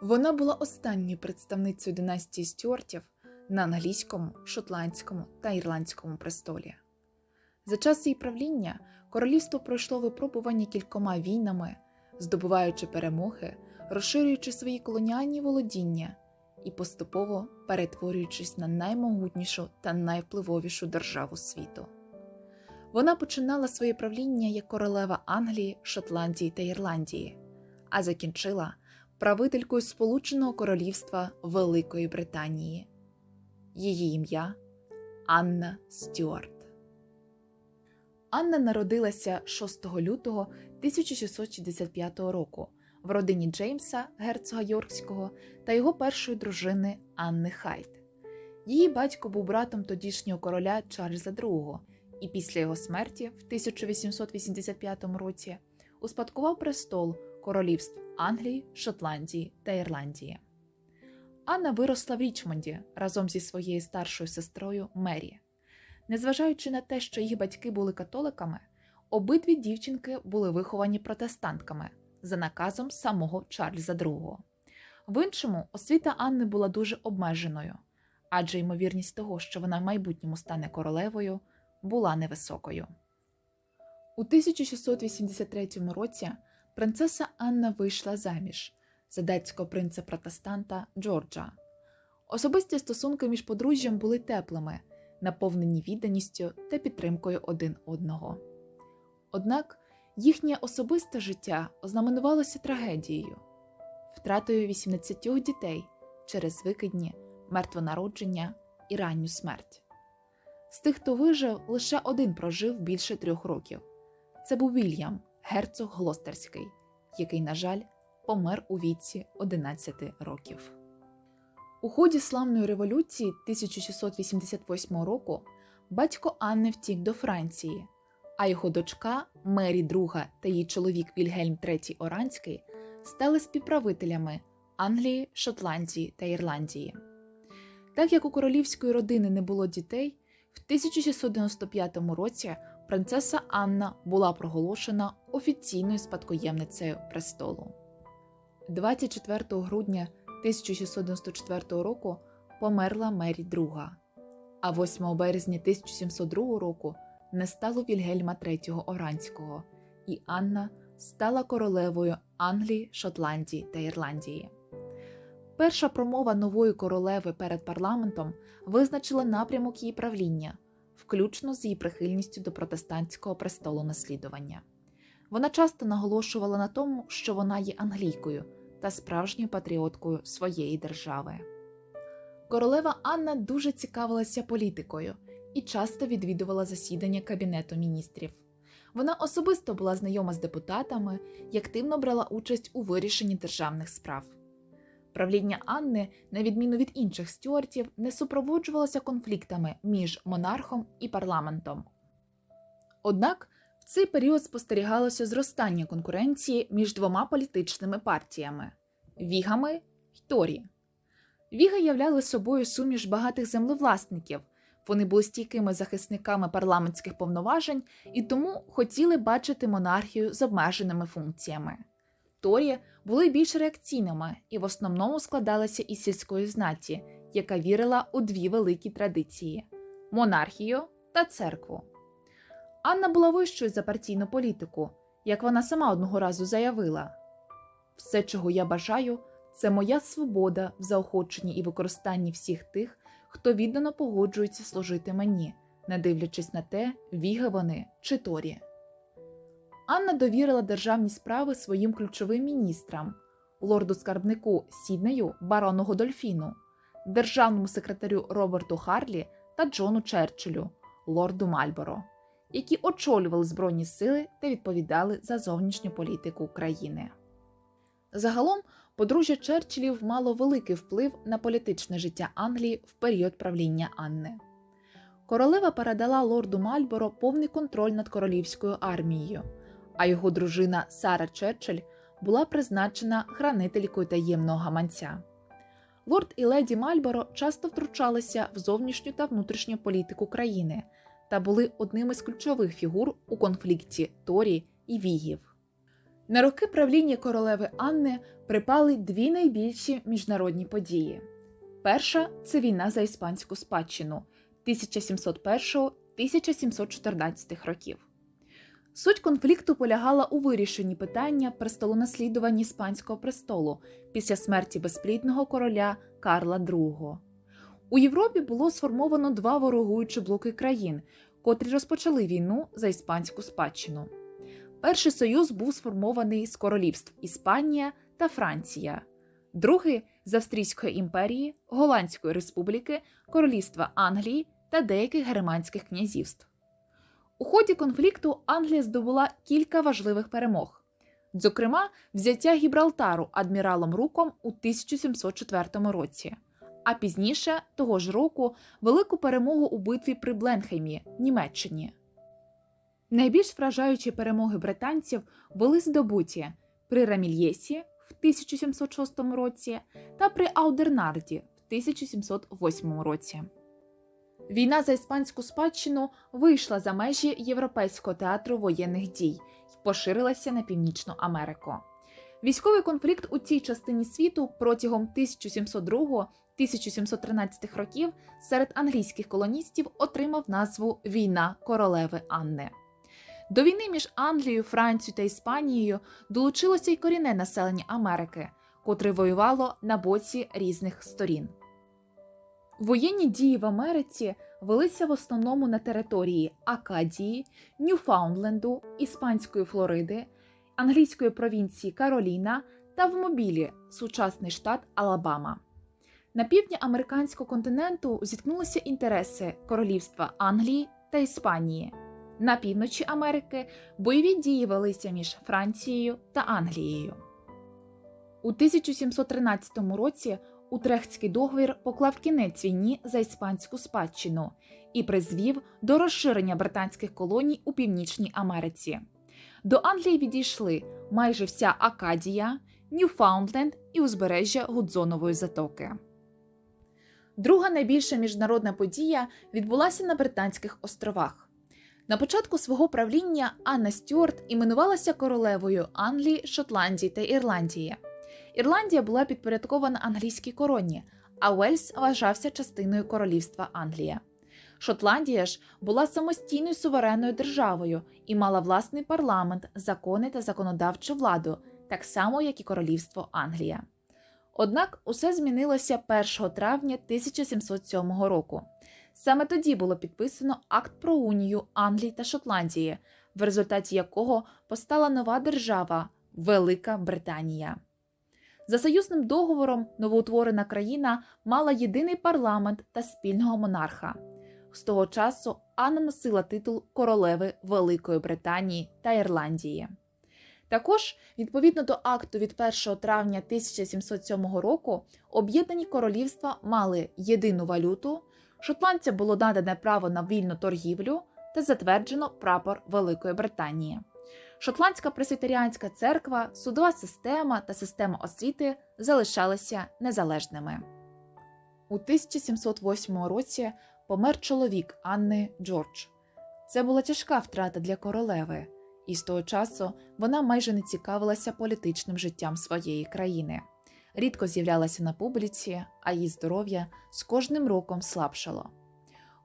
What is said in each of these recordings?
Вона була останньою представницею династії Стюартів на англійському, шотландському та ірландському престолі. За час її правління королівство пройшло випробування кількома війнами, здобуваючи перемоги, розширюючи свої колоніальні володіння і поступово перетворюючись на наймогутнішу та найвпливовішу державу світу. Вона починала своє правління як королева Англії, Шотландії та Ірландії, а закінчила правителькою Сполученого Королівства Великої Британії. Її ім'я Анна Стюарт. Анна народилася 6 лютого 1665 року в родині Джеймса, герцога Йоркського, та його першої дружини Анни Хайт. Її батько був братом тодішнього короля Чарльза II і після його смерті в 1885 році успадкував престол королівств Англії, Шотландії та Ірландії. Анна виросла в Річмонді разом зі своєю старшою сестрою Мері. Незважаючи на те, що їх батьки були католиками, обидві дівчинки були виховані протестантками за наказом самого Чарльза II. В іншому освіта Анни була дуже обмеженою, адже ймовірність того, що вона в майбутньому стане королевою, була невисокою. У 1683 році принцеса Анна вийшла заміж за датського принца протестанта Джорджа. Особисті стосунки між подружжям були теплими, наповнені відданістю та підтримкою один одного. Однак їхнє особисте життя ознаменувалося трагедією, втратою 18 дітей через викидні, мертвонародження і ранню смерть. З тих, хто вижив, лише один прожив більше трьох років. Це був Вільям, герцог Глостерський, який, на жаль, помер у віці 11 років. У ході славної революції 1688 року батько Анни втік до Франції, а його дочка Мері II та її чоловік Вільгельм III Оранський стали співправителями Англії, Шотландії та Ірландії. Так як у королівської родини не було дітей, в 1695 році принцеса Анна була проголошена офіційною спадкоємницею престолу. 24 грудня 1694 року померла Мері II, а 8 березня 1702 року не стало Вільгельма III Оранського, і Анна стала королевою Англії, Шотландії та Ірландії. Перша промова нової королеви перед парламентом визначила напрямок її правління, включно з її прихильністю до протестантського престолу наслідування. Вона часто наголошувала на тому, що вона є англійкою та справжньою патріоткою своєї держави. Королева Анна дуже цікавилася політикою і часто відвідувала засідання Кабінету міністрів. Вона особисто була знайома з депутатами і активно брала участь у вирішенні державних справ. Правління Анни, на відміну від інших стюартів, не супроводжувалося конфліктами між монархом і парламентом. Однак в цей період спостерігалося зростання конкуренції між двома політичними партіями Вігами й Торі. Віги являли собою суміш багатих землевласників, вони були стійкими захисниками парламентських повноважень і тому хотіли бачити монархію з обмеженими функціями. Торі були більш реакційними і в основному складалися із сільської знаті, яка вірила у дві великі традиції монархію та церкву. Анна була вищою за партійну політику, як вона сама одного разу заявила: все, чого я бажаю, це моя свобода в заохоченні і використанні всіх тих, хто віддано погоджується служити мені, не дивлячись на те, віги вони чи торі. Анна довірила державні справи своїм ключовим міністрам, лорду скарбнику Сіднею барону Годольфіну, державному секретарю Роберту Харлі та Джону Черчиллю, лорду Мальборо, які очолювали Збройні сили та відповідали за зовнішню політику України. Загалом подружжя Черчиллів мало великий вплив на політичне життя Англії в період правління Анни. Королева передала лорду Мальборо повний контроль над королівською армією а його дружина Сара Черчилль була призначена хранителькою таємного гаманця. Лорд і леді Мальборо часто втручалися в зовнішню та внутрішню політику країни та були одними з ключових фігур у конфлікті Торі і Вігів. На роки правління королеви Анни припали дві найбільші міжнародні події. Перша це війна за іспанську спадщину 1701-1714 років. Суть конфлікту полягала у вирішенні питання престолонаслідування іспанського престолу після смерті безплідного короля Карла II. У Європі було сформовано два ворогуючі блоки країн, котрі розпочали війну за іспанську спадщину. Перший союз був сформований з королівств Іспанія та Франція, другий з Австрійської імперії, Голландської республіки, Королівства Англії та деяких германських князівств. У ході конфлікту Англія здобула кілька важливих перемог, зокрема, взяття Гібралтару адміралом Руком у 1704 році, а пізніше того ж року велику перемогу у битві при Бленхеймі, Німеччині. Найбільш вражаючі перемоги британців були здобуті при Рамільєсі в 1706 році та при Аудернарді в 1708 році. Війна за іспанську спадщину вийшла за межі Європейського театру воєнних дій і поширилася на Північну Америку. Військовий конфлікт у цій частині світу протягом 1702-1713 років серед англійських колоністів отримав назву Війна королеви Анни. До війни між Англією, Францією та Іспанією долучилося й корінне населення Америки, котре воювало на боці різних сторін. Воєнні дії в Америці велися в основному на території Акадії, Ньюфаундленду, Іспанської Флориди, англійської провінції Кароліна та в мобілі сучасний штат Алабама. На півдні американського континенту зіткнулися інтереси королівства Англії та Іспанії. На півночі Америки бойові дії велися між Францією та Англією. У 1713 році Утрехтський договір поклав кінець війні за іспанську спадщину і призвів до розширення британських колоній у Північній Америці. До Англії відійшли майже вся Акадія, Ньюфаундленд і узбережжя Гудзонової затоки. Друга найбільша міжнародна подія відбулася на Британських островах. На початку свого правління Анна Стюарт іменувалася королевою Англії, Шотландії та Ірландії. Ірландія була підпорядкована англійській короні, а Уельс вважався частиною королівства Англія. Шотландія ж була самостійною суверенною державою і мала власний парламент, закони та законодавчу владу, так само як і королівство Англія. Однак усе змінилося 1 травня 1707 року. Саме тоді було підписано акт про унію Англії та Шотландії, в результаті якого постала нова держава Велика Британія. За союзним договором новоутворена країна мала єдиний парламент та спільного монарха. З того часу Анна носила титул королеви Великої Британії та Ірландії. Також, відповідно до акту від 1 травня 1707 року, об'єднані королівства мали єдину валюту, шотландцям було надане право на вільну торгівлю та затверджено прапор Великої Британії. Шотландська пресвітеріанська церква, судова система та система освіти залишалися незалежними. У 1708 році помер чоловік Анни Джордж. Це була тяжка втрата для королеви, і з того часу вона майже не цікавилася політичним життям своєї країни. Рідко з'являлася на публіці, а її здоров'я з кожним роком слабшало.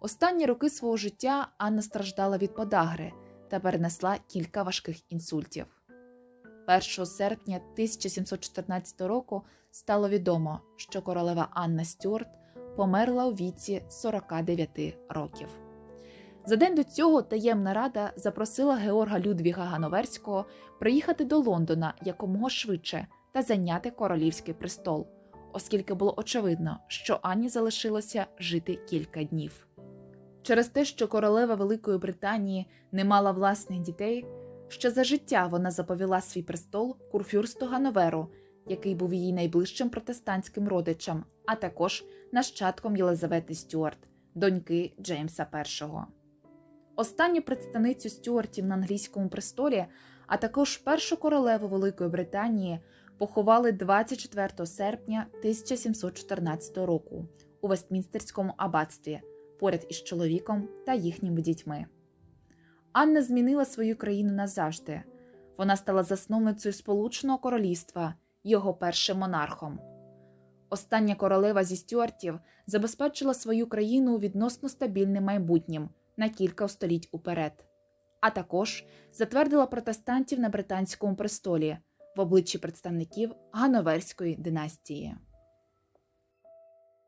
Останні роки свого життя Анна страждала від подагри та перенесла кілька важких інсультів. 1 серпня 1714 року стало відомо, що королева Анна Стюарт померла у віці 49 років. За день до цього таємна рада запросила Георга Людвіга Гановерського приїхати до Лондона якомога швидше та зайняти королівський престол, оскільки було очевидно, що Анні залишилося жити кілька днів. Через те, що королева Великої Британії не мала власних дітей, ще за життя вона заповіла свій престол курфюрсту Гановеру, який був її найближчим протестантським родичем, а також нащадком Єлизавети Стюарт, доньки Джеймса І. Останню представницю Стюартів на англійському престолі, а також першу королеву Великої Британії поховали 24 серпня 1714 року у Вестмінстерському аббатстві поряд із чоловіком та їхніми дітьми. Анна змінила свою країну назавжди. Вона стала засновницею Сполученого Королівства, його першим монархом. Остання королева зі стюартів забезпечила свою країну відносно стабільним майбутнім на кілька століть уперед, а також затвердила протестантів на британському престолі в обличчі представників Ганноверської династії.